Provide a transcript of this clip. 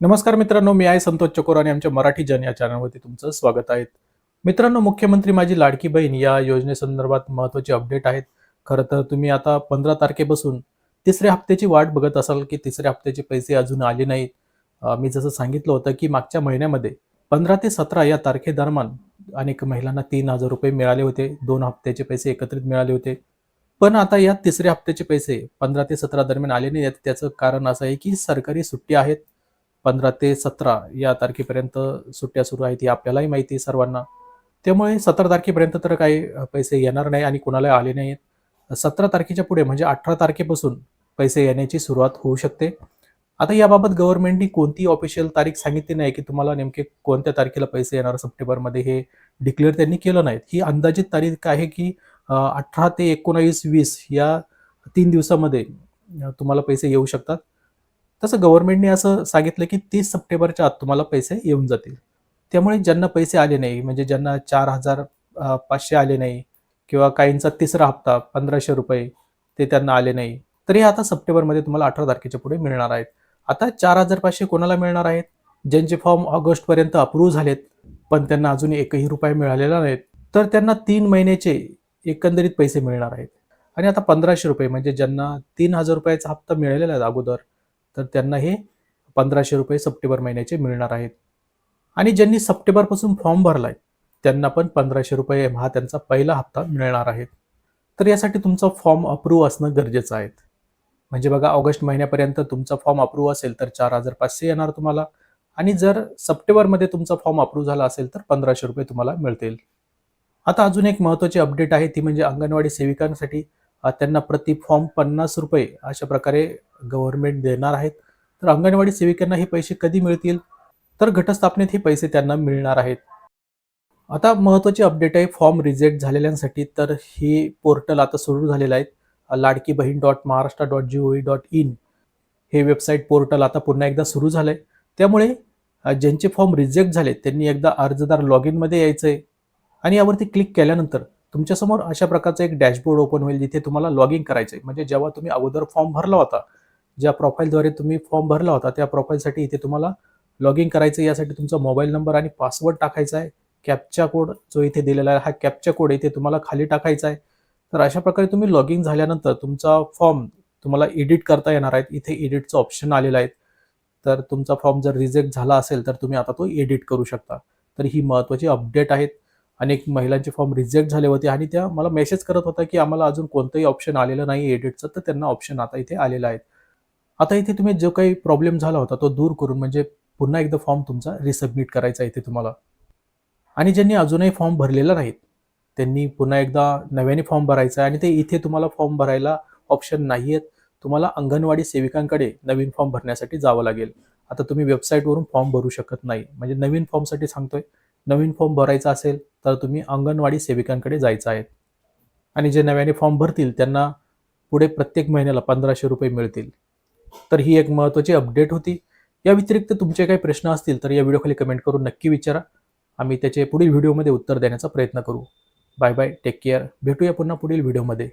नमस्कार मित्रांनो मी आहे संतोष चकोर आणि आमच्या मराठी जन या चॅनलवरती तुमचं स्वागत आहे. मित्रांनो मुख्यमंत्री माझी लाडकी बहीण या योजनेसंदर्भात महत्त्वाचे अपडेट आहेत. खरं तर तुम्ही आता पंधरा तारखेपासून तिसऱ्या हप्त्याची वाट बघत असाल की तिसऱ्या हप्त्याचे पैसे अजून आले नाहीत. मी जसं सांगितलं होतं की मागच्या महिन्यामध्ये पंधरा ते सतरा या तारखेदरम्यान अनेक महिलांना तीन हजार रुपये मिळाले होते. दोन हप्त्याचे पैसे एकत्रित मिळाले होते. पण आता या तिसऱ्या हप्त्याचे पैसे पंधरा ते सतरा दरम्यान आले नाही आहेत त्याचं कारण असं आहे की सरकारी सुट्टी आहेत. पंधरा ते सतरा या तारखेपर्यंत सुट्ट्या सुरू आहेत ही आपल्यालाही माहिती आहे सर्वांना. त्यामुळे सतरा तारखेपर्यंत तर काही पैसे येणार नाही आणि कुणाला आले नाहीत सतरा तारखेच्या पुढे म्हणजे अठरा तारखेपासून पैसे येण्याची सुरुवात होऊ शकते. आता याबाबत गव्हर्नमेंटनी कोणती ऑफिशियल तारीख सांगितली नाही की तुम्हाला नेमके कोणत्या तारखेला पैसे येणार सप्टेंबरमध्ये हे डिक्लेअर त्यांनी केलं नाहीत. ही अंदाजित तारीख आहे की अठरा ते एकोणावीस वीस या तीन दिवसामध्ये तुम्हाला पैसे येऊ शकतात. तसं गव्हर्नमेंटने असं सांगितलं की तीस सप्टेंबरच्या आत तुम्हाला पैसे येऊन जातील. त्यामुळे ज्यांना पैसे आले नाही म्हणजे ज्यांना चार हजार पाचशे आले नाही किंवा काहींचा तिसरा हप्ता पंधराशे रुपये ते त्यांना आले नाही तरी आता सप्टेंबरमध्ये तुम्हाला अठरा तारखेच्या पुढे मिळणार आहेत. आता चार हजार पाचशे कोणाला मिळणार आहेत? ज्यांचे फॉर्म ऑगस्टपर्यंत अप्रूव्ह झालेत पण त्यांना अजून एकही रुपये मिळालेला नाहीत तर त्यांना तीन महिन्याचे एकंदरीत पैसे मिळणार आहेत. आणि आता पंधराशे रुपये म्हणजे ज्यांना तीन हजार रुपयाचा हप्ता मिळालेला आहे अगोदर तर त्यांना हे पंधराशे रुपये सप्टेंबर महिन्याचे मिळणार आहेत. आणि ज्यांनी सप्टेंबरपासून फॉर्म भरला आहे त्यांना पण पंधराशे रुपये हा त्यांचा पहिला हप्ता मिळणार आहे. तर यासाठी तुमचा फॉर्म अप्रूव्ह असणं गरजेचं आहे. म्हणजे बघा ऑगस्ट महिन्यापर्यंत तुमचा फॉर्म अप्रूव्ह असेल तर चार हजार पाचशे येणार तुम्हाला. आणि जर सप्टेंबरमध्ये तुमचा फॉर्म अप्रूव्ह झाला असेल तर पंधराशे रुपये तुम्हाला मिळतील. आता अजून एक महत्त्वाची अपडेट आहे ती म्हणजे अंगणवाडी सेविकांसाठी. त्यांना प्रति फॉर्म पन्नास रुपये अशा प्रकारे गव्हर्नमेंट देणार आहेत तर अंगणवाडी सेविकांना हे पैसे कधी मिळतील? तर घटस्थापनेत हे पैसे त्यांना मिळणार आहेत. आता महत्त्वाची अपडेट आहे फॉर्म रिजेक्ट झालेल्यांसाठी. तर हे पोर्टल आता सुरू झालेलं आहे Ladki Bahin dot Maharashtra dot G O dot in हे वेबसाईट पोर्टल आता पुन्हा एकदा सुरू झालं आहे त्यामुळे ज्यांचे फॉर्म रिजेक्ट झाले त्यांनी एकदा अर्जदार लॉग इनमध्ये यायचं आहे आणि यावरती क्लिक केल्यानंतर तुमच्यासमोर अशा प्रकारचं एक डॅशबोर्ड ओपन होईल जिथे तुम्हाला लॉग इन करायचं आहे म्हणजे जेव्हा तुम्ही अगोदर फॉर्म भरला होता ज्या प्रोफाईलद्वारे तुम्ही फॉर्म भरला होता त्या प्रोफाईलसाठी इथे तुम्हाला लॉग इन करायचं यासाठी तुमचा मोबाईल नंबर आणि पासवर्ड टाकायचा आहे. कॅपचा कोड जो इथे दिलेला आहे हा कॅपचा कोड इथे तुम्हाला खाली टाकायचा आहे. तर अशा प्रकारे तुम्ही लॉग इन झाल्यानंतर तुमचा फॉर्म तुम्हाला एडिट करता येणार आहेत. इथे एडिटचं ऑप्शन आलेलं आहे. तर तुमचा फॉर्म जर रिजेक्ट झाला असेल तर तुम्ही आता तो एडिट करू शकता. तर ही महत्त्वाची अपडेट आहेत. अनेक महिलांचे फॉर्म रिजेक्ट झाले होते आणि त्या मला मेसेज करत होता की आम्हाला अजून कोणतंही ऑप्शन आलेलं नाही एडिटचं तर त्यांना ऑप्शन आता इथे आलेलं आहे. आता इथे तुम्ही जो काही प्रॉब्लेम झाला होता तो दूर करून म्हणजे पुन्हा एकदा फॉर्म तुमचा रिसबमिट करायचा आहे इथे तुम्हाला. आणि ज्यांनी अजूनही फॉर्म भरलेला नाहीत त्यांनी पुन्हा एकदा नव्याने फॉर्म भरायचा आहे आणि ते इथे तुम्हाला फॉर्म भरायला ऑप्शन नाही आहेत तुम्हाला अंगणवाडी सेविकांकडे नवीन फॉर्म भरण्यासाठी जावं लागेल. आता तुम्ही वेबसाईटवरून फॉर्म भरू शकत नाही. म्हणजे नवीन फॉर्मसाठी सांगतोय नवीन फॉर्म भरायचा असेल तर तुम्ही अंगणवाडी सेविकांकडे जायचं आहे. आणि जे नव्याने फॉर्म भरतील त्यांना पुढे प्रत्येक महिन्याला पंधराशे रुपये मिळतील. तर ही एक महत्त्वाची अपडेट होती. या व्यतिरिक्त तुमचे काही प्रश्न असतील तर या व्हिडिओखाली कमेंट करून नक्की विचारा. आम्ही त्याचे पुढील व्हिडिओमध्ये उत्तर देण्याचा प्रयत्न करू. बाय बाय टेक केअर भेटूया पुन्हा पुढील व्हिडिओमध्ये